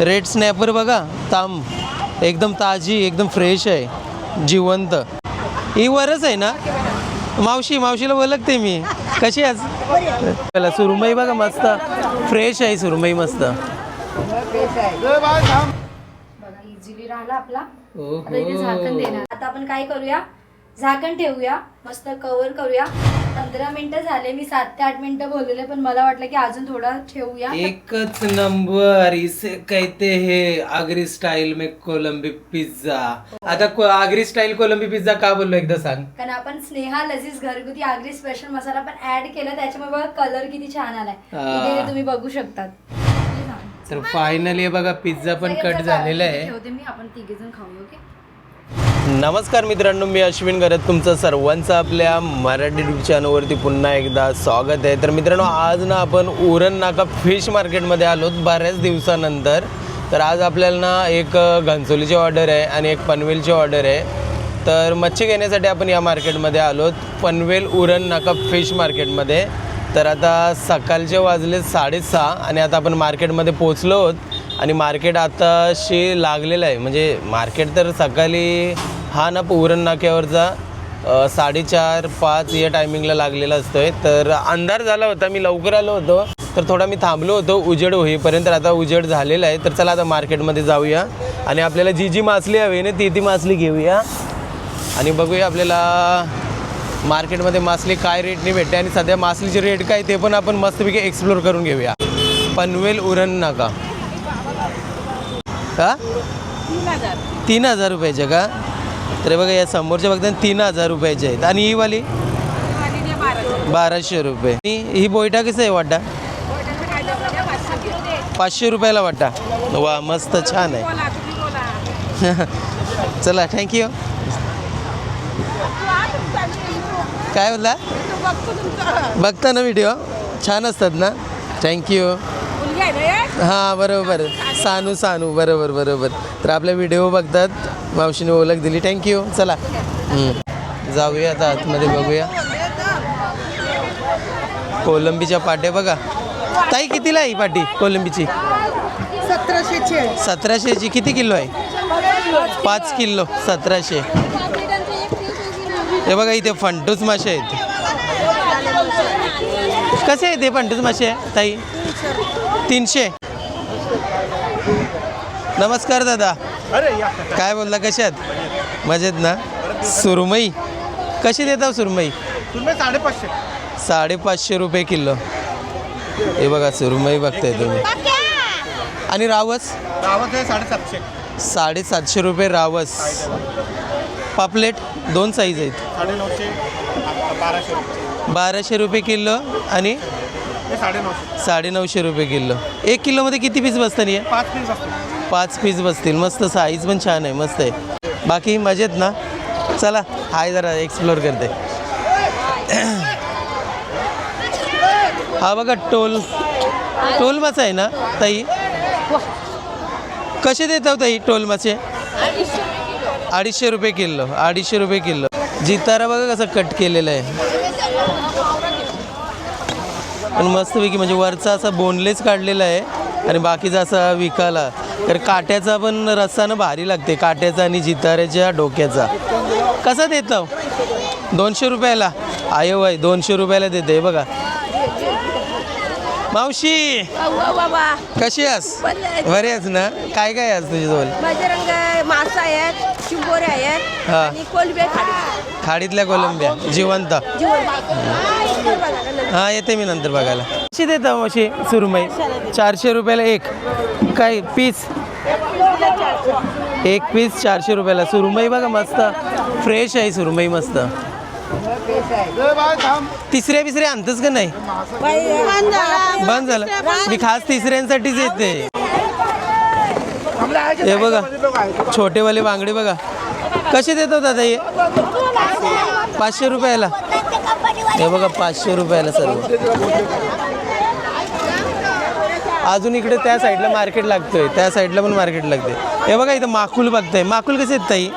Red snapper बघा ताम. एकदम ताजी एकदम फ्रेश आहे. जिवंत. ही वरच आहे ना? मावशी मावशीला ओळखते मी. कशी आज चला सुरमई बघा मस्त. फ्रेश आहे सुरमई मस्त. बघा इझिली राहिला आपला. आता आपण काय करूया? झाकण ठेवूया मस्त कव्हर करूया. पंधरा मिनिटं झाले मी सात ते आठ मिनिटं बोललेले पण मला वाटलं की अजून थोडं ठेवूया. एकच नंबर इसे कहते हैं आगरी स्टाईल में कोलंबी पिझ्झा आता को- आगरी स्टाईल कोलंबी पिझ्झा का बोललो एकदा सांग. कारण आपण स्नेहा लजीज घरगुती आगरी स्पेशल मसाला पण ऍड केला त्याच्यामुळे बघा कलर किती छान आलाय. हा. इथे तुम्ही बघू शकतात. तर फायनली बघा पिझ्झा पण कट झालेला आहे. ठेवते मी आपण तिघे जण खाऊया ओके? नमस्कार मित्रांनो मी अश्विन करत तुमचं सर्वांचं आपल्या मराठी यूट्यूब चॅनलवरती पुन्हा एकदा स्वागत आहे. तर मित्रांनो आज ना आपण उरण नाका फिश मार्केटमध्ये आलोत बऱ्याच दिवसानंतर. तर आज आपल्याला ना एक घनसोलीची ऑर्डर आहे आणि एक पनवेलची ऑर्डर आहे. तर मच्छी घेण्यासाठी आपण या मार्केटमध्ये आलोत. पनवेल उरण नाका फिश मार्केटमध्ये. तर आता सकाळचे वाजले साडेसहा आणि आता आपण मार्केटमध्ये पोचलो आहोत. आणि मार्केट आताशी लागलेलं आहे. म्हणजे मार्केट तर सकाळी हा ना उरण नाक्यावरचा साडेचार पाच या टायमिंगला लागलेला असतो आहे तर अंधार झाला होता मी लवकर आलो होतो. तर थोडा मी थांबलो होतो उजेड होईपर्यंत. आता उजेड झालेला आहे. तर चला आता मार्केटमध्ये जाऊया. आणि आपल्याला जी जी मासली हवी ना ती ती मासली घेऊया. आणि बघूया आपल्याला मार्केटमध्ये मासली काय रेटने भेटते. आणि सध्या मासलीचे रेट काय ते पण आपण मस्तपैकी एक्सप्लोर करून घेऊया. पनवेल उरण नाका. का? तीन हजार. रुपयाचे का? तर बघा या समोरच्या बघता तीन हजार रुपयाचे आहेत. आणि ही वाली? बाराशे. रुपये. आणि ही बोयटा कसं आहे वाटा? पाचशे रुपयाला वाटा. वा मस्त छान आहे. चला थँक्यू काय बोलला? बघता ना व्हिडिओ छान असतात ना? थँक्यू हां बरोबर. सानू सानू बरोबर बरोबर. तर आपल्या व्हिडिओ बघतात. मावशीने ओळख दिली. थँक्यू चला. जाऊया आता आतमध्ये बघूया. कोलंबीच्या पाट्या बघा. ताई कितीला आहे ही पाटी कोलंबीची? सतराशेचे सतराशेची किती किलो आहे? पाच किलो. सतराशे. हे बघा इथे फंटूस मासे आहेत. कसे आहे ते फंटूस मासे ताई? तीनशे. नमस्कार दादा. काय बोलला कशात मजेत ना? सुरमई. कशी देता सुरमई? तुम्ही साडेपाचशे. साडेपाचशे रुपये किलो. हे बघा सुरमई बघताय तुम्ही. आणि रावस? गावात आहे साडेसातशे. साडेसातशे रुपये रावस. पापलेट दोन साईज आहेत. बाराशे रुपये. किलो आणि हे साडेनऊशे. रुपये किलो. एक किलोमध्ये किती पीस बसतात हे? पाच पीस पाच पीस बसतील. मस्त साईज पण छान आहे मस्त आहे. बाकी मजेत ना? चला हाय जरा एक्सप्लोर करते. हा बघा टोल. टोल मासा आहे ना ताई? कसे देत हो ताई टोल मासे अडीचशे रुपये किलो अडीचशे रुपये किलो. जितारा बघा कसं कट केलेलं आहे. पण मस्तपैकी म्हणजे वरचा असा बोनलेस काढलेला आहे आणि बाकीचा असा विकाला. तर काट्याचा पण रस्सानं भारी लागते. काट्याचा आणि जिताऱ्याच्या डोक्याचा. कसा देतं? दोनशे रुपयाला? आयो वाय दोनशे रुपयाला देते बघा. मावशी. कशी आहेस? बरी आहेस ना? काय काय आहेस तुझ्याजवळ? बजरंग मासा आहेत शिंबोरे आहेत हा. आणि कोलबे खाडी. खाडीतल्या कोलंब्या. जिवंत. हां येते मी नंतर बघायला. कशी देता मावशी सुरमई? चारशे रुपयाला एक. काय पीस? एक पीस चारशे रुपयाला. सुरमई बघा मस्त. फ्रेश आहे सुरमई मस्त. तिसऱ्या बिसऱ्या आणतच का नाही? बंद झालं. मी खास तिसऱ्यांसाठीच येते. हे बघा छोटेवाले बांगडे बघा. कसे देतो दादा हे? पाचशे रुपयाला. हे बघा पाचशे रुपयाला सर्व. अजून इकडे त्या साईडला मार्केट लागतोय. त्या साईडला पण मार्केट लागते हे बघा इथं माकुल बघताय. माकुल कसे येत ताई?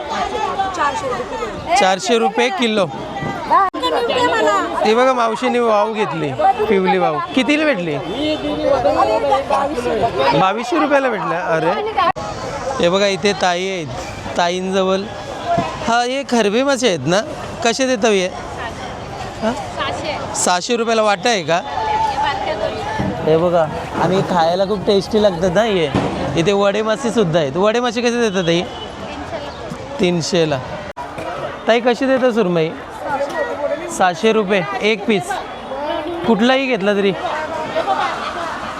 चारशे रुपये किलो. ती बघा मावशीने वाव घेतली पिवली वाव. कितीला भेटली? बावीसशे रुपयाला भेटल्या अरे. हे बघा इथे ताई आहेत. ताईंजवळ. हा हे खरबे मासे आहेत ना? कसे देतो हे? सहाशे रुपयाला वाटा आहे का? हे बघा आणि खायला खूप टेस्टी लागतात ना हे. इथे वडे मासे सुद्धा आहेत. वडे मासे कसे देतात ताई? तीनशेला. ताई कशी देतात सुरमई? सातशे रुपये एक पीस कुठलाही घेतला तरी.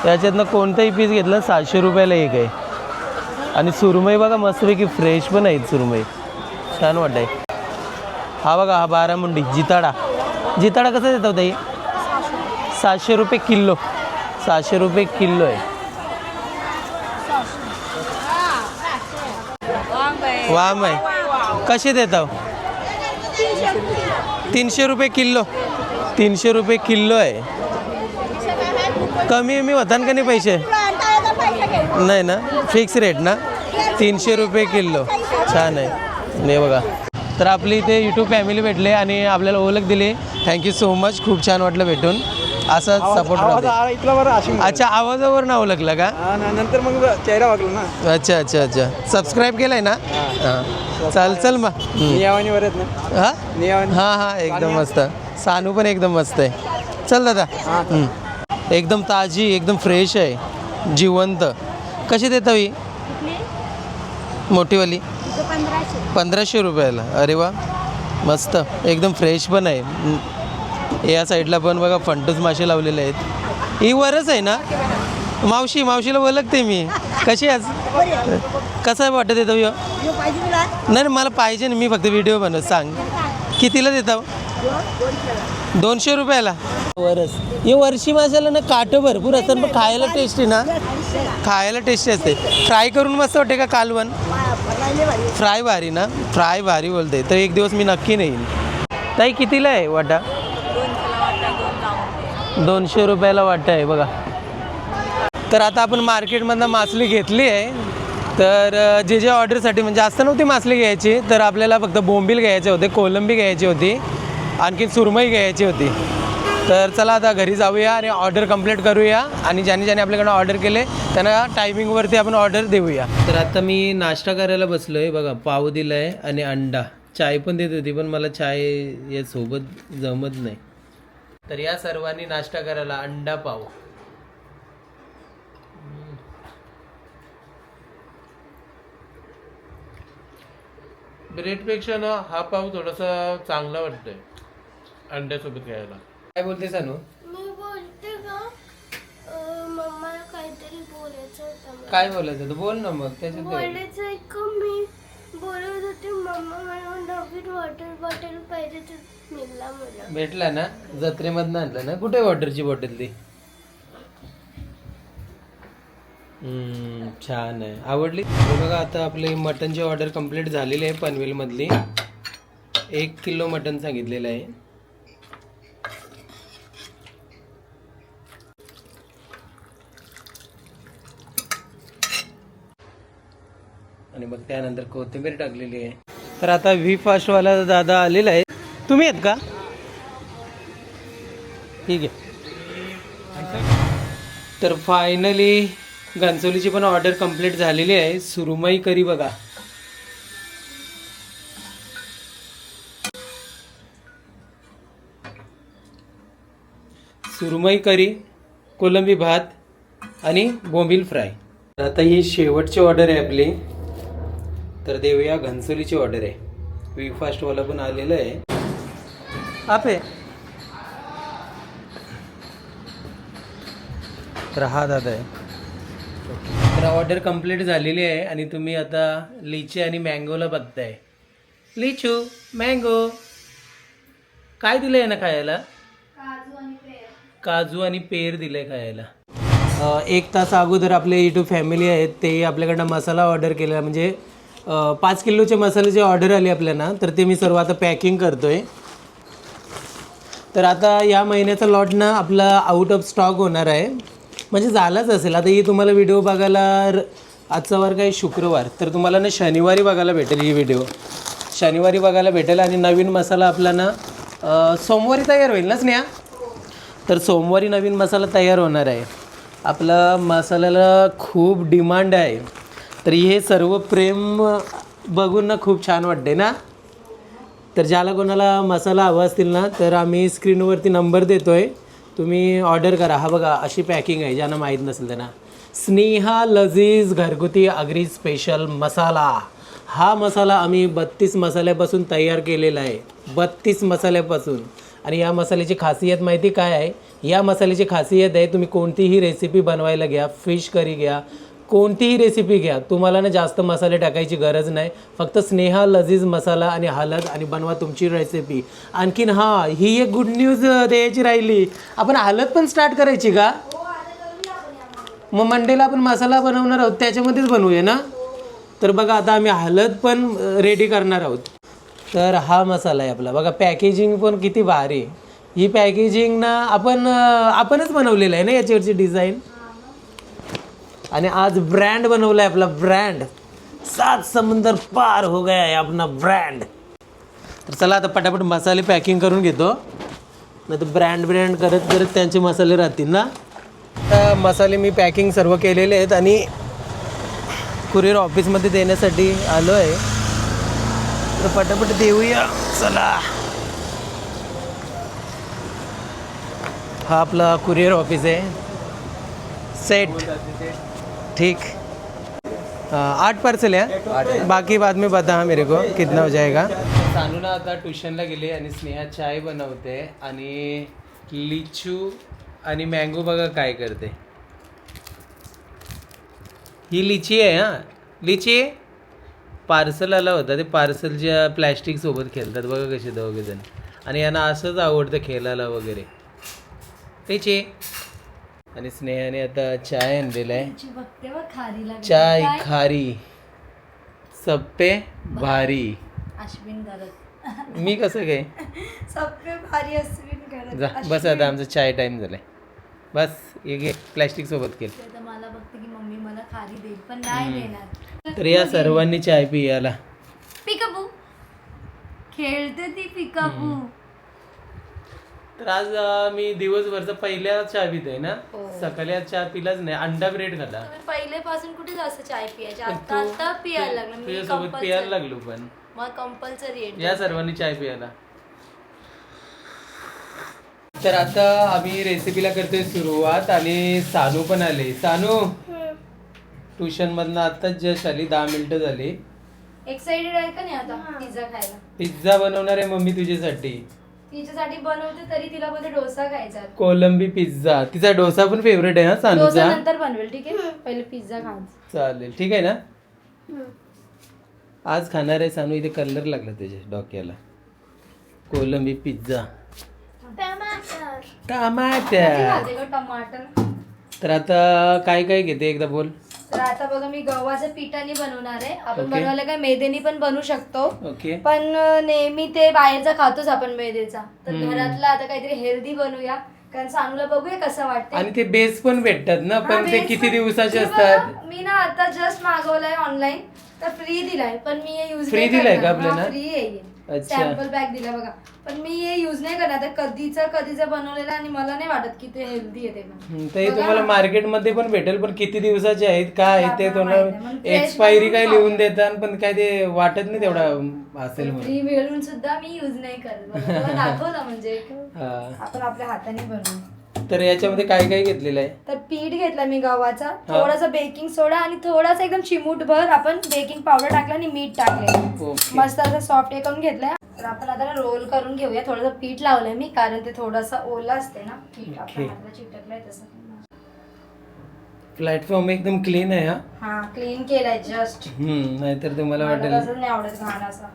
त्याच्यातनं कोणताही पीस घेतलं सहाशे रुपयाला एक आहे. आणि सुरमई बघा मस्तपैकी फ्रेश पण आहेत सुरमई. छान वाटतंय. हा बघा हा बारामुंडी जिताडा. जिताडा कसा देतो हो ताई? सातशे रुपये किलो. सहाशे रुपये किलो आहे. वाम आहे. कसे देतो हो? तीनशे रुपये किलो तीनशे रुपये किलो आहे. कमी मी होता का नाही पैसे. नाही ना फिक्स रेट ना. तीनशे रुपये किलो छान आहे. नाही बघा. तर आपली इथे यूट्यूब फॅमिली भेटले आणि आपल्याला ओळख दिली. थँक्यू सो मच खूप छान वाटलं भेटून. असंच सपोर्ट. इथला बरं अशी अच्छा आवाजावर ना ओळखलं का? नंतर मग चेहरा वागला ना. अच्छा अच्छा अच्छा. सबस्क्राईब केलंय ना? हां. चल चल मग. हम्म. नियावानीवर आहेत ना. हा? नियावानी हां हां एकदम मस्त. सानू पण एकदम मस्त आहे. चल दादा. हम्म. एकदम ताजी एकदम फ्रेश आहे. जिवंत. कशी देता ही? मोठीवाली? पंधराशे. रुपयाला. अरे वा. मस्त. एकदम फ्रेश पण आहे. हम्म. या साईडला पण बघा फंटूस मासे लावलेले आहेत. ही वरच आहे ना? मावशी मावशीला ओळखते मी. कशी आज कसं वाटत येतो यो? नाही मला पाहिजे ना मी फक्त व्हिडिओ बनव सांग. कितीला देतो हो? दोनशे रुपयाला. वरस हे वर्षी माशाला ना काटं भरपूर असतात पण खायला टेस्टी ना? खायला टेस्टी असते. फ्राय करून मस्त वाटते का कालवण? फ्राय भारी ना? फ्राय भारी बोलते. तर एक दिवस मी नक्की नाही ताई कितीला आहे वाटा? दोनशे रुपयाला वाटतं आहे बघा. तर आता आपण मार्केटमधनं मासली घेतली आहे. तर जे जे ऑर्डरसाठी म्हणजे जास्त नव्हती मासली घ्यायची तर आपल्याला फक्त बोंबील घ्यायचे होते कोलंबी घ्यायची होती आणखी सुरमई घ्यायची होती. तर चला आता घरी जाऊया आणि ऑर्डर कंप्लीट करूया आणि ज्याने ज्याने आपल्याकडे ऑर्डर केले त्यांना टायमिंगवरती आपण ऑर्डर देऊया. तर आता मी नाश्ता करायला बसलो आहे बघा पाव दिला आहे आणि अंडा. चाय पण देत होती पण मला चाय या सोबत जमत नाही. तर या सर्वांनी नाश्ता करायला अंडा पाव ब्रेडपेक्षा ना हा पाव थोडासा चांगला वाटतोय अंड्यासोबत खायला काय बोलते सानू मी बोलते का अं, मम्माला काहीतरी बोलायचं होतं मला. काय बोलायचं होतं? बोल ना मग त्याच्यात काय? बोलायचं आहे का मी बोलत होते मम्मा मला नवीन वॉटर बॉटल पाहिजे तर मिळला मला. भेटला ना? जत्रेमधनं आणलं ना? कुठे वॉटरची बॉटल ती? हम्म, छान आहे. आवडली? बघा आता आपली मटनची ऑर्डर कंप्लीट झालेली आहे पनवेलमधली. एक किलो मटन सांगितलेलं आहे. आणि मग त्यानंतर कोथिंबीर टाकलेली आहे. तर आता व्ही फास्टवाला दादा आलेला आहे. तुम्ही आहेत का? ठीक आहे. तर फायनली घनसोलीची पण ऑर्डर कंप्लीट झालेली आहे. सुरुमई करी बघा. सुरमई करी कोलंबी भात आणि बोंबील फ्राय. आता ही शेवटची ऑर्डर आहे आपली. तर देऊया घनसोलीची ऑर्डर आहे. वी फास्टवाला पण आलेलं आहे. आपे. तर हा दादा आहे. तर ऑर्डर कंप्लीट झालेली आहे आणि तुम्ही आता लिची आणि मँगोला बघताय. Litchi mango. काय दिलंय ना खायला? काजू आणि पेर. दिले खायला. एक तास अगोदर आपले यूट्यूब फॅमिली आहेत ते आपल्याकडनं मसाला ऑर्डर केला म्हणजे पाच किलोचे मसाल्याची ऑर्डर आली आपल्याला तर ते मी सर्व आता पॅकिंग करतो आहे तर आता या महिन्याचा लॉट ना आपला आउट ऑफ स्टॉक होणार आहे. म्हणजे झालाच असेल. आता ही तुम्हाला व्हिडिओ बघायला र- आजचा वार काय? शुक्रवार. तर तुम्हाला ना शनिवारी बघायला भेटेल ही व्हिडिओ शनिवारी बघायला भेटेल आणि नवीन मसाला आपला ना सोमवारी तयार होईल ना स्नेहा? तर सोमवारी नवीन मसाला तयार होणार आहे. आपला मसाल्याला खूप डिमांड आहे. तर हे सर्व प्रेम बघून ना खूप छान वाटते ना? तर ज्याला कोणाला मसाला हवा असतील ना तर आम्ही स्क्रीनवरती नंबर देतो आहे तुम्ही ऑर्डर करा. हा बघा अशी पॅकिंग आहे ज्यांना माहीत नसेल त्यांना. स्नेहा लजीज घरगुती आगरी स्पेशल मसाला. हा मसाला आम्ही बत्तीस मसाल्यापासून तयार केलेला आहे. बत्तीस मसाल्यापासून. आणि या मसाल्याची खासियत माहिती काय आहे? या मसाल्याची खासियत आहे तुम्ही कोणतीही रेसिपी बनवायला घ्या फिश करी घ्या कोणतीही रेसिपी घ्या. तुम्हाला ना जास्त मसाले टाकायची गरज नाही. फक्त स्नेहा लजीज मसाला आणि हळद आणि बनवा तुमची रेसिपी आणखीन हां ही एक गुड न्यूज द्यायची राहिली. आपण हळद पण स्टार्ट करायची का? मग मंडेला आपण मसाला बनवणार आहोत. त्याच्यामध्येच बनवूया ना? तर बघा आता आम्ही हळद पण रेडी करणार आहोत. तर हा मसाला आहे आपला. बघा पॅकेजिंग पण किती भारी. ही पॅकेजिंग ना आपण आपणच बनवलेलं आहे ना याच्यावरची डिझाईन आणि आज ब्रँड बनवला आहे आपला ब्रँड सात समुंदर पार हो गया आहे आपला ब्रँड तर चला आता पटापट मसाले पॅकिंग करून घेतो. नाही तर ब्रँड ब्रँड करत करत त्यांचे मसाले राहतील ना? आता मसाले मी पॅकिंग सर्व केलेले आहेत आणि कुरिअर ऑफिसमध्ये देण्यासाठी आलो आहे. तर पटापट देऊया. चला. हा आपला कुरिअर ऑफिस आहे. सेट ठीक। आठ पार्सल है। बाकी बाद में बता मेरे को कितना हो जाएगा। सानू ना आता ट्युशनला गेले आणि स्नेहा चाय बनवते आणि लिचू आणि मँगो बघा काय करते. ही लिची आहे हां? लिची? पार्सल आला होता ते पार्सलच्या प्लॅस्टिकसोबत खेळतात बघा कसे दोघे जण आणि यांना असंच आवडतं खेळायला वगैरे. लिची? आणि स्नेहाने आता चाय लागली. चाय? खारी. सप्पे भारी. अश्विन करत. मी कसं काय? सप्पे भारी अश्विन करत. जा बस आता आमचं चाय टाईम झालाय. बस हे घे प्लॅस्टिक सोबत केलं मला बघते की मम्मी मला खारी देईल पण नाही देणार. तर या सर्वांनी चाय पियाला. पिकाबू खेळते ती पिकाबू तर आज अं, मी दिवसभरचा पहिल्या चहा पित आहे ना? हो. सकाळी आज चहा पिलाच नाही. अंडा ब्रेड खाल्ला. तुम्ही पहिलेपासून कुठे जास्त चाय पियायचे? पण आता तू- आता पियायला लागलं. मी तुझ्यासोबत पियायला लागलो पण. मग कंपल्सरी आहे. या सर्वांनी चाय पियाला. तर आता आम्ही रेसिपीला करतोय सुरुवात आणि सानू पण आले. सानू! ट्युशन मधनं आताच जस्ट आली. दहा मिनिटं झाली. एक्साइटेड आहे का नाही आता? पिझ्झा खायला. पिझ्झा बनवणार आहे मम्मी तुझ्यासाठी. तिच्यासाठी बनवते तरी तिला बोलते डोसा खायचा. आहे. कोलंबी पिझ्झा. तिचा डोसा पण फेवरेट आहे हा डोसा सानूचा नंतर बनवेल ठीक आहे? पहिले पिझ्झा खायचा चालेल ठीक आहे ना? आज खाणार आहे सानू इथे कलर लागला त्याच्या डोक्याला. कोलंबी पिझ्झा. टमाटर. टमाटर. खाते का टमाटर? तर आता काय काय घेते एकदा बोल. तर आता बघा मी गव्हाच्या पिठाने बनवणार आहे. आपण Okay. बनवायला काय मैद्यानी पण बनवू शकतो. ओके पण नेहमी ते बाहेरचा खातोच आपण मैद्याचा तर हम्म. घरातला आता काहीतरी हेल्दी बनवूया. कारण सानूला बघूया कसं वाटतं आणि ते बेस पण भेटतात ना पण ते किती दिवसाचे असतात? मी ना आता जस्ट मागवलाय ऑनलाईन तर फ्री दिलाय पण मी हे युज Free दिलाय का आपल्याला? फ्री आहे. अच्छा. सॅम्पल पॅक दिला बघा पण मी हे युज नाही करणार आता कधीचा कधीचा बनवलेला आणि मला नाही वाटत की ते हेल्दी आहे ते पण. हम्म, तर बघा तुम्हाला ना. मार्केटमध्ये पण भेटेल पण किती दिवसाचे आहेत काय आहे ते आपल्याला माहीत नाही. तुम्हाला मग fresh एक्सपायरी काय बनवून लिहून देतात पण काय ते वाटत नाही तेवढा असेल म्हणून फ्री मिळून सुद्धा मी युज नाही करत बघा, तुला दाखवलं म्हणजे हा. आपण आपल्या हाताने बनवू तर याच्यामध्ये काय काय घेतलेलं आहे तर पीठ घेतला मी गव्हाचा थोडासा बेकिंग सोडा आणि थोडासा एकदम चिमूटभर आपण बेकिंग पावडर टाकला आणि मीठ टाकले ओके मस्त असं सॉफ्ट हे करून घेतलंय तर आपण आता रोल करून घेऊया थोडंसं पीठ लावलंय मी कारण ते थोडंसं ओलं असते ना पीठ आपल्या Okay. हाताला चिटकलंय तसं प्लॅटफॉर्म एकदम क्लीन आहे हा हा क्लीन केलाय जस्ट हम्म, नाहीतर तुम्हाला मला वाटेल तसंच नाही आवडत घाण असा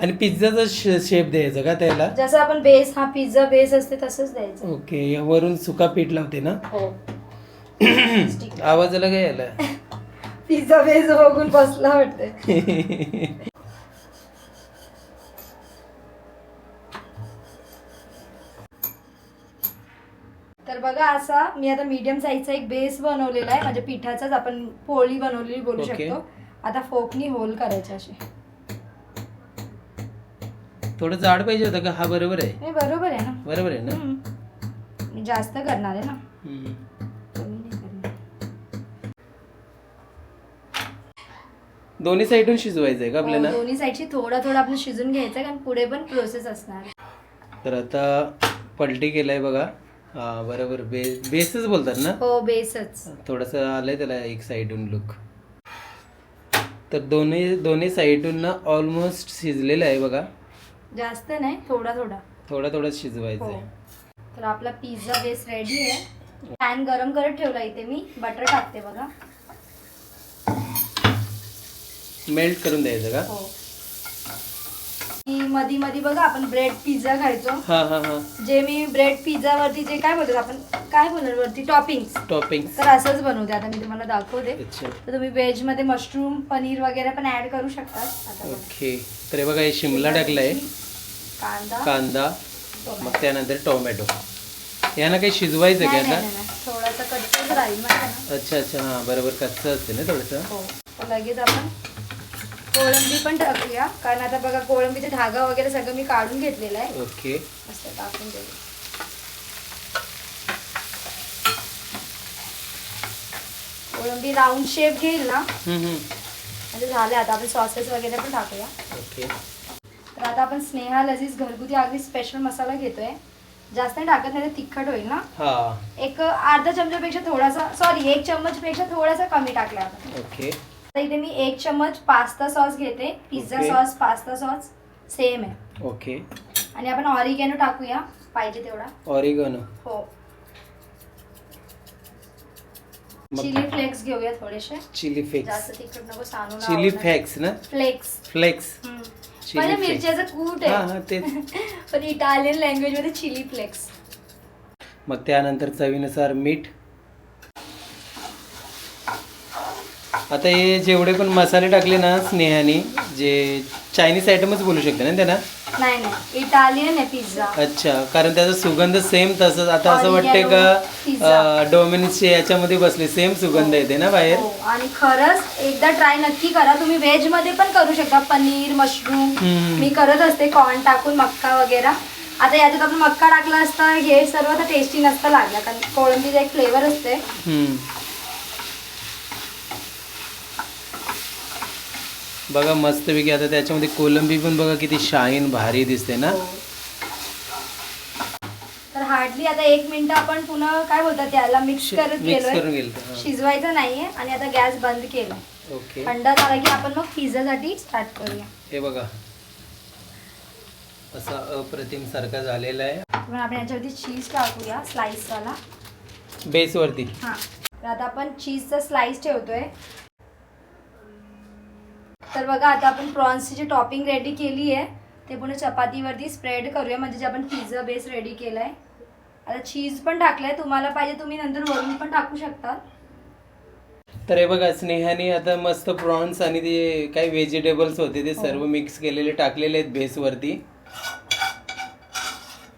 आणि पिझ्झाचा शेप द्यायचा का त्याला? जसं आपण बेस हा पिझ्झा बेस असते तसंच द्यायचं. ओके वरून सुका पीठ लावते ना? हो. आवाजाला काय यायला पिझ्झा बेस बघून बसला वाटतंय. तर बघा असा मी आता मीडियम साईजचा एक बेस बनवलेला आहे. म्हणजे पिठाचाच आपण पोळी बनवलेली बोलू. शकतो. आता फोकनी होल करायचे असे. थोडं जाड पाहिजे होतं का? हा बरोबर आहे. हे बरोबर आहे ना. बरोबर आहे ना? हम्म. मी जास्त करणार आहे ना. हम्म. कमी नाही करणार. दोन्ही साईडून शिजवायचं आहे का हो, आपल्याला दोन्ही साईडची थोडा थोडा आपण शिजून घ्यायचं कारण पुढे पण प्रोसेस असणार. तर आता पलटी केलाय बघा. हा बरोबर. बे बेसच बोलतात ना? हो बेसच. थोडंसं आलंय त्याला एक साईडून लुक तर दोन्ही दोन्ही साईडून ना ऑलमोस्ट शिजलेलं आहे बघा. जास्त नाही थोडा थोडा. थोडा थोडा शिजवायचं हो. आहे तर आपला पिझ्झा बेस रेडी आहे. पॅन गरम करत ठेवला इथे मी. बटर टाकते बघा. मेल्ट करून द्यायचं का? हो. की मधी मधी बघा आपण ब्रेड पिझ्झा खायचो. हा हा हा. जे मी ब्रेड पिझ्झा वरती जे काय बोलतो आपण काय बोलणार वरती? टॉपिंग्स टॉपिंग तर असंच बनवते. आता मी तुम्हाला दाखवते. अच्छा. तर तुम्ही व्हेजमध्ये मशरूम पनीर वगैरे पण ऍड करू शकता. आता बघा. ओके तर हे बघा हे शिमला टाकलाय. कांदा कांदा. टोमॅटो. मग त्यानंतर टोमॅटो यांना काही शिजवायचं नाही, का नाही, आता नाही. थोडासा कच्चाच राहील. अच्छा अच्छा. हां बरोबर. कच्चं असते ना थोडंसं. हो. तर लगेच आपण कोळंबी पण टाकूया. कारण आता बघा कोळंबीचा धागा वगैरे सगळं मी काढून घेतलेलं आहे. ओके. मस्त टाकून देऊ. कोळंबी राऊंड शेप घेईल ना? हम्म, हम्म. म्हणजे झाले आता. आपण सॉसेस वगैरे पण टाकूया. ओके. तर आता आपण स्नेहा लजीज घरगुती आगरी स्पेशल मसाला घेतोय. जास्त नाही टाकत नाही तर तिखट होईल ना? एक अर्धा चमच्यापेक्षा थोडासा सॉरी एक चम्मच पेक्षा थोडासा कमी टाकला आपण. ओके. इथे मी एक चम्मच पास्ता सॉस घेते. Pizza Okay. Sauce pasta sauce same आहे. ओके. आणि आपण ऑरिगॅनो टाकूया. पाहिजे तेवढा. ऑरिगनो. हो. मग- चिली फ्लेक्स घेऊया थोडेसे. Chilli flakes. जास्त तिखट नको सांगू चिली फ्लेक्स ना? फ्लेक्स. फ्लेक्स. Chili म्हणजे. मिरच्याचं कूट हा आहे. हा तेच. पण इटालियन लँग्वेजमध्ये चिली फ्लेक्स. मग त्यानंतर चवीनुसार मीठ. आता हे जेवढे पण मसाले टाकले ना स्नेहाने जे चायनीज आयटमच बोलू शकते ना त्यांना? नाही नाही. इटालियन आहे पिझ्झा अच्छा कारण त्याचा सुगंध सेम तसंच. आता असं वाटतंय. का डोमिनिसचे याच्यामध्ये बसले सेम सुगंध येते ना बाहेर? हो आणि खरंच एकदा ट्राय नक्की करा. तुम्ही व्हेजमध्ये पण करू शकता. पनीर मशरूम हम्म. मी करत असते कॉर्न टाकून मक्का वगैरे. आता याच्यात आपण मक्का टाकला असता हे सर्व तर टेस्टी नसतं लागलं कारण कोळंबीचा एक फ्लेवर असते. हम्म. बघा मस्तपैकी आता त्याच्यामध्ये कोलंबी पण बघा किती शाईन भारी दिसते ना. तर हार्डली आता एक मिनिट आपण पुन्हा काय बोलतात त्याला मिक्स करत मिक्स करून गेलोय गेलं हा. शिजवायचं नाहीये आणि आता गॅस बंद केला. ओके. थंड झाला की आपण मग पिझ्झासाठी स्टार्ट करूया. हे बघा. असा अप्रतिम सारखा झालेला आहे. पण आपण याच्यावरती चीज टाकूया स्लाइस वाला. बेसवरती हा. तर आता आपण चीजचा स्लाइस ठेवतोय. तर बघा आता आपण प्रॉन्सची जी टॉपिंग रेडी केली आहे ते पुन्हा चपातीवरती स्प्रेड करूया. म्हणजे जे आपण पिझ्झा बेस रेडी केलाय. आता चीज पण टाकलंय. तुम्हाला पाहिजे तुम्ही नंतर वरून पण टाकू शकता तर हे बघा स्नेहाने आता मस्त प्रॉन्स आणि ते काही व्हेजिटेबल्स होते ते सर्व मिक्स केलेले टाकलेले आहेत बेसवरती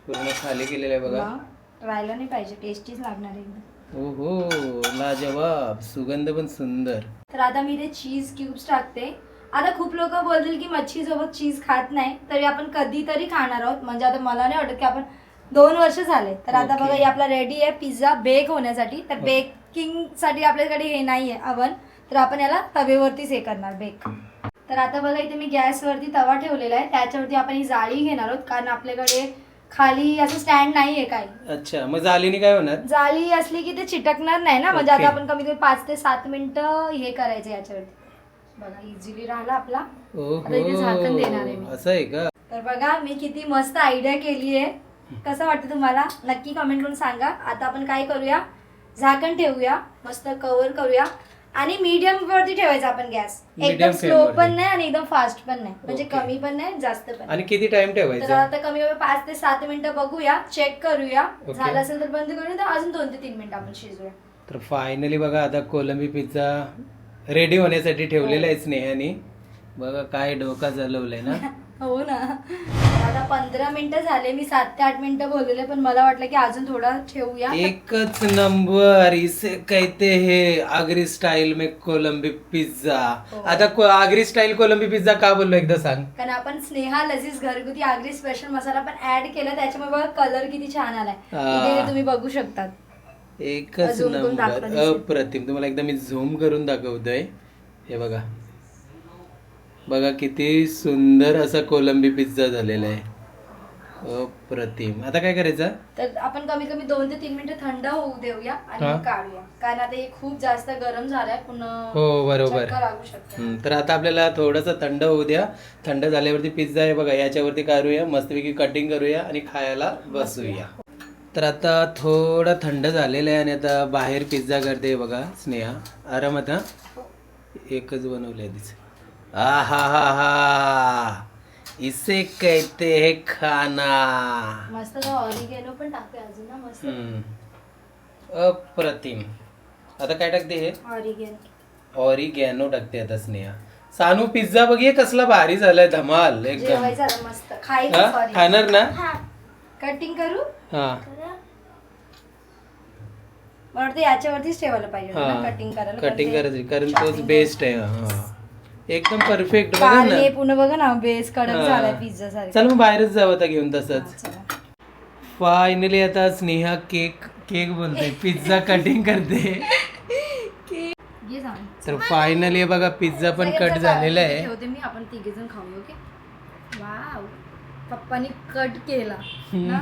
पूर्ण खाली केलेलं आहे बघा. राहिलं नाही पाहिजे. टेस्टीच लागणार आहे एकदम. हो हो लाजवाब. सुगंध पण सुंदर. तर आता मी ते चीज क्यूब्स टाकते. आता खूप लोक बोलतील की मच्छी सोबत चीज खात नाही तरी आपण कधीतरी खाणार आहोत. म्हणजे आता मला नाही वाटत की आपण दोन वर्ष झाले. तर आता Okay. बघा हे आपला रेडी आहे पिझ्झा बेक होण्यासाठी. तर बेकिंगसाठी आपल्याकडे हे नाही आहे अवन तर आपण याला तवेवरतीच हे करणार बेक तर आता बघा इथे मी गॅसवरती तवा ठेवलेला आहे. त्याच्यावरती आपण ही जाळी घेणार आहोत. कारण आपल्याकडे खाली असं स्टँड नाही आहे काही. अच्छा मग झालीने काय होणार? जाळी असली की ते चिटकणार नाही ना. म्हणजे आता. आपण कमीत कमी पाच ते सात मिनिटं हे करायचं याच्यावरती. बघा इझिली राहिला आपला. आता इथे झाकण देणार आहे मी. असं आहे का? तर बघा मी किती मस्त आयडिया केली आहे. कसं वाटतं तुम्हाला? नक्की कमेंट करून सांगा. आता आपण काय करूया? झाकण ठेवूया. मस्त कव्हर करूया. आणि मीडियम वरती ठेवायचा आपण गॅस एकदम स्लो. पण नाही आणि एकदम फास्ट पण नाही. म्हणजे. कमी पण नाही जास्त पण. आणि किती टाइम तर ठेवायचा आता कमी कमी पाच ते सात मिनिटं बघूया. चेक करूया. Okay. झालं असेल तर बंद करूया. तर अजून दोन ते तीन मिनिटं आपण शिजूया. तर फायनली बघा आता कोलंबी पिझ्झा रेडी होण्यासाठी ठेवलेला आहे स्नेहाने. बघा काय डोका चालवलंय ना. हो ना. आता पंधरा मिनिटं झाले मी सात ते आठ मिनिटं बोललेले पण मला वाटलं की अजून थोडा ठेवूया. एकच नंबर इसे कहते हैं आगरी स्टाईल में कोलंबी पिझ्झा आता को- आगरी स्टाईल कोलंबी पिझ्झा का बोललो एकदा सांग. कारण आपण स्नेहा लजीज घरगुती आगरी स्पेशल मसाला पण ऍड केला त्याच्यामुळे बघा कलर किती छान आलाय. हा. इथे तुम्ही बघू शकतात. एकच Zoom करून दाखवा नंबर दिसेल. अप्रतिम. तुम्हाला एकदा मी झूम करून दाखवतोय. हे बघा. बघा किती सुंदर असा कोलंबी पिझ्झा झालेला आहे. अप्रतिम. आता काय करायचं? तर आपण कमी कमी दोन ते तीन मिनिटं थंड होऊ देऊया आणि हा. मग काढूया. कारण आता हे खूप जास्त गरम झालंय. पुन्हा हो बरोबर. चक्कर लागू शकते हम्म, तर आता आपल्याला थोडंसं थंड होऊ द्या. थंड झाल्यावरती पिझ्झा आहे बघा याच्यावरती काढूया. मस्तपैकी कटिंग करूया आणि खायला बसूया. तर आता थोडं थंड झालेलं आहे आणि आता बाहेर पिझ्झा करते बघा स्नेहा. आरामात हा? एकच बनवलंय तिचं आ हा हा. हा इसे कहते है खाना. मस्त ऑरिगेनो पण टाकूया अजून ना मस्त. अप्रतिम. आता काय टाकते हे? ऑरिगेनो ऑरिगॅनो टाकते आता स्नेहा. सानू पिझ्झा बघिये कसला भारी झालाय धमाल. एकदम. मस्त. खाणार ना? कटिंग करू? हा. मला वाटतं याच्यावरतीच ठेवायला पाहिजे हा. कटिंग करायला कटिंग करायची कारण तोच बेस्ट आहे हा. एकदम परफेक्ट बघा ना. कारले पुन्हा बघा ना बेस कडक हा. झालाय पिझ्झा सारखा. चल मग बाहेरच जावं आता घेऊन तसंच. चला. फायनली आता स्नेहा केक केक बोलते पिझ्झा कटिंग करते. जाऊन. तर फायनली बघा पिझ्झा पण कट झालेला आहे. ठेवते मी आपण तिघे जण खाऊ ओके? वाव पप्पानी कट केला ना?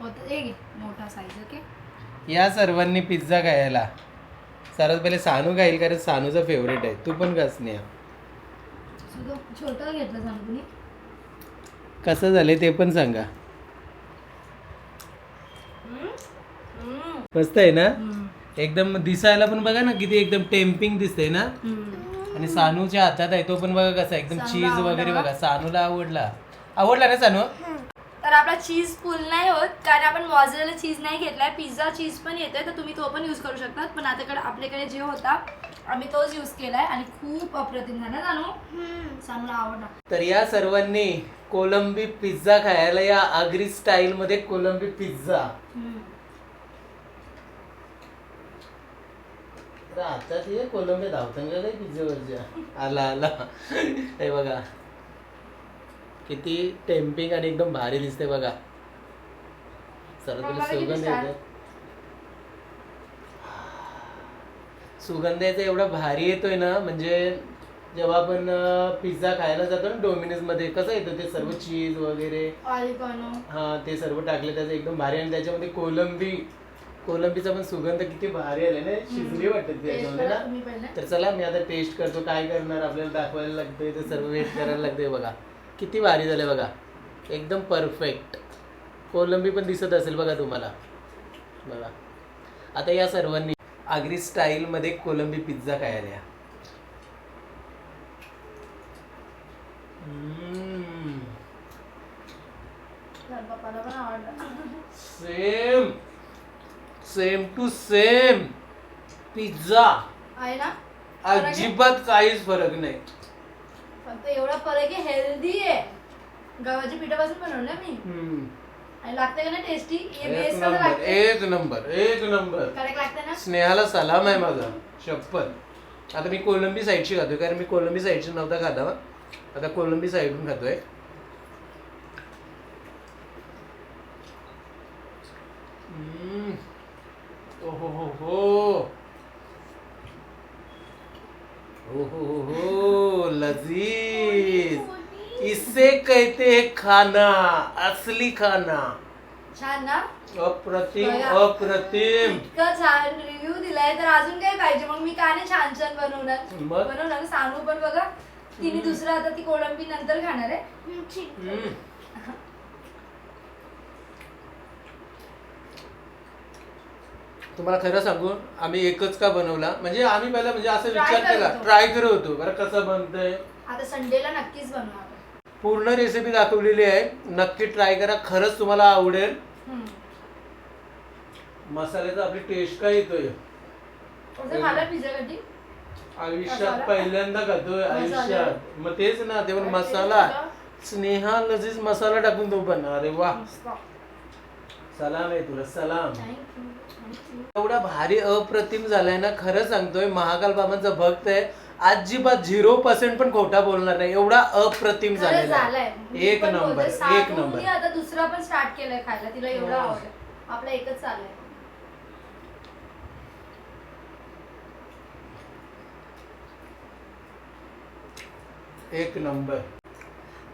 होत एक मोठा साईज ओके? या सर्वांनी पिझ्झा खायला. सर्वात पहिले सानू खाईल कारण सानूचा फेवरेट आहे. तू पण का स्नेहा सुद्धा छोटं घेतलं सांग तुम्ही कसं झालंय ते पण सांगा. मस्त आहे ना? एकदम दिसायला पण बघा ना किती एकदम टेम्पिंग दिसतंय ना? आणि सानूच्या हातात आहे तो पण बघा कसा एकदम चीज वगैरे बघा. सानूला आवडला. आवडला ना सानू? तर आपला चीज फुल नाही होत कारण आपण मॉझरेला चीज नाही घेतलाय पिझ्झा चीज पण येतोय तर तुम्ही तो पण यूज करू शकता. पण आता आपल्याकडे जे होता आम्ही तोच यूज केलाय आणि खूप अप्रतिम झाला जाणू सानूला आवडला. तर या सर्वांनी कोलंबी पिझ्झा खायला या आगरी स्टाईल मध्ये कोलंबी पिझ्झा आता ते कोलंबी धावतं का काय पिझ्झावरच्या आला आला. हे बघा. किती टेम्पिंग आणि एकदम भारी दिसते बघा. किती सुगंध. येतो सुगंध याचा एवढा भारी येतोय ना म्हणजे जेव्हा आपण पिझ्झा खायला जातो ना डोमिनोजमध्ये कसं येतं ते सर्व चीज वगैरे? हा ते सर्व टाकले त्याचं एकदम भारी आणि त्याच्यामध्ये कोलंबी कोलंबीचा पण सुगंध किती भारी आले ना शिजली वाटत त्याच्यामध्ये ना. तर चला मी आता टेस्ट करतो काय करणार आपल्याला दाखवायला लागतंय ते सर्व वेट करायला लागतंय बघा. किती भारी झाले बघा. एकदम परफेक्ट कोलंबी पण दिसत असेल बघा तुम्हाला. बघा. आता या सर्वांनी आगरी स्टाईलमध्ये कोलंबी पिझ्झा खायला या. Same same to same pizza अजिबात काहीच फरक नाही. फक्त एवढा फरक आहे हेल्दी आहे. गव्हाच्या पिठापासून बनवलं मी. हम्म. आणि लागते का ना टेस्टी हे एक बेस कसं नंबर लागते एक नंबर एक नंबर. कडक लागते ना? स्नेहाला सलाम आहे माझा शपथ. आता मी कोलंबी साईडची खातोय कारण मी कोलंबी साईडची नव्हता खाता बा. आता कोलंबी साईडून खातोय. हम्म. हो हो हो हो लजीज. इससे कहते हैं खाना असली खाना. छान ना? अप्रतिम बघा. अप्रतिम. इतकं छान रिव्ह्यू दिलाय तर अजून काय पाहिजे? मग मी का नाही छान छान बनवणार. मग? बनवणार सांगू पण बघा. तिने दुसरं आता ती कोळंबी नंतर खाणार आहे. हम्म. तुम्हाला खरं सांगू आम्ही एकच का बनवला? म्हणजे आम्ही पहिला म्हणजे असं Try विचार करत केला होतो. ट्राय करत होतो. बरं कसं बनतंय? आता संडेला नक्कीच बनवणार पूर्ण रेसिपी दाखवलेली आहे. नक्की ट्राय करा. खरंच तुम्हाला आवडेल. हम्म. मसाल्याचा आपली टेस्ट काय येतोय? तुझं खाल्लं पिझ्झा कधी? आयुष्यात मसाला? पहिल्यांदा खातोय मसाला? आयुष्यात. मग तेच ना ते पण मसाला. स्नेहा लजीज मसाला टाकून तो पण अरे वा. सलाम आहे तुला सलाम. एवढा भारी अप्रतिम झालाय ना खरं सांगतोय महाकाल बाबांचा भक्त आहे. अजिबात झिरो पर्सेंट पण खोटा बोलणार नाही एवढा अप्रतिम खरं झालेला झालंय. आहे. मी एक पण नंबर बोलते, एक नंबर. आता दुसरा पण स्टार्ट केलंय खायला तिला एवढं आवडलं आपला एकच चाललंय एक नंबर.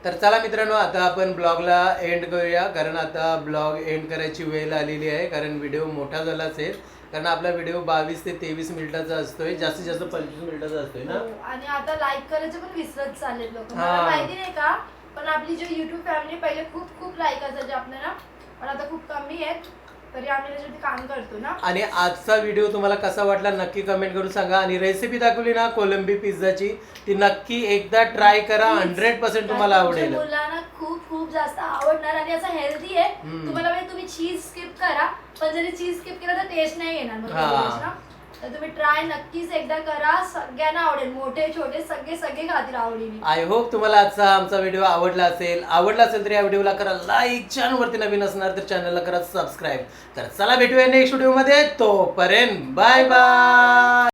तर चला मित्रांनो आता आपण ब्लॉगला एंड करूया. कारण आता ब्लॉग एंड करायची वेळ आलेली आहे कारण व्हिडिओ मोठा झाला असेल कारण आपला व्हिडिओ बावीस ते तेवीस मिनिटाचा असतोय जास्तीत जास्त पंचवीस मिनिटाचा असतोय ना? हो, आणि आता लाईक करायचे पण विसरत चाललेत लोक. हा. मला माहिती नाही का पण आपली जी युट्यूब फॅमिली पहिले खूप खूप लाईक असायचे आपल्याला पण आता खूप कमी आहेत. तरी आम्ही त्याच्यावरती काम करतो ना. आणि आजचा व्हिडिओ तुम्हाला कसा वाटला नक्की कमेंट करून सांगा. आणि रेसिपी दाखवली ना कोलंबी पिझ्झाची ती नक्की एकदा ट्राय करा. हंड्रेड पर्सेंट तुम्हाला आवडेल. मुलांना खूप खूप जास्त आवडणार आणि असं हेल्दी आहे. तुम्हाला म्हणजे तुम्ही चीज स्किप करा पण जरी चीज स्किप केलं तर टेस्ट नाही येणार. मग हा. तुम्ही ना. तर तुम्ही ट्राय नक्कीच एकदा करा. सगळ्यांना आवडेल. मोठे छोटे सगळे सगळे खातील आवडीने. आय होप तुम्हाला आजचा आमचा व्हिडिओ आवडला असेल. आवडला असेल तर या व्हिडिओला करा लाईक चॅनलवरती नवीन असणार तर चॅनलला करा सबस्क्राईब तर चला भेटूया नेक्स्ट व्हिडिओमध्ये तोपर्यंत बाय बाय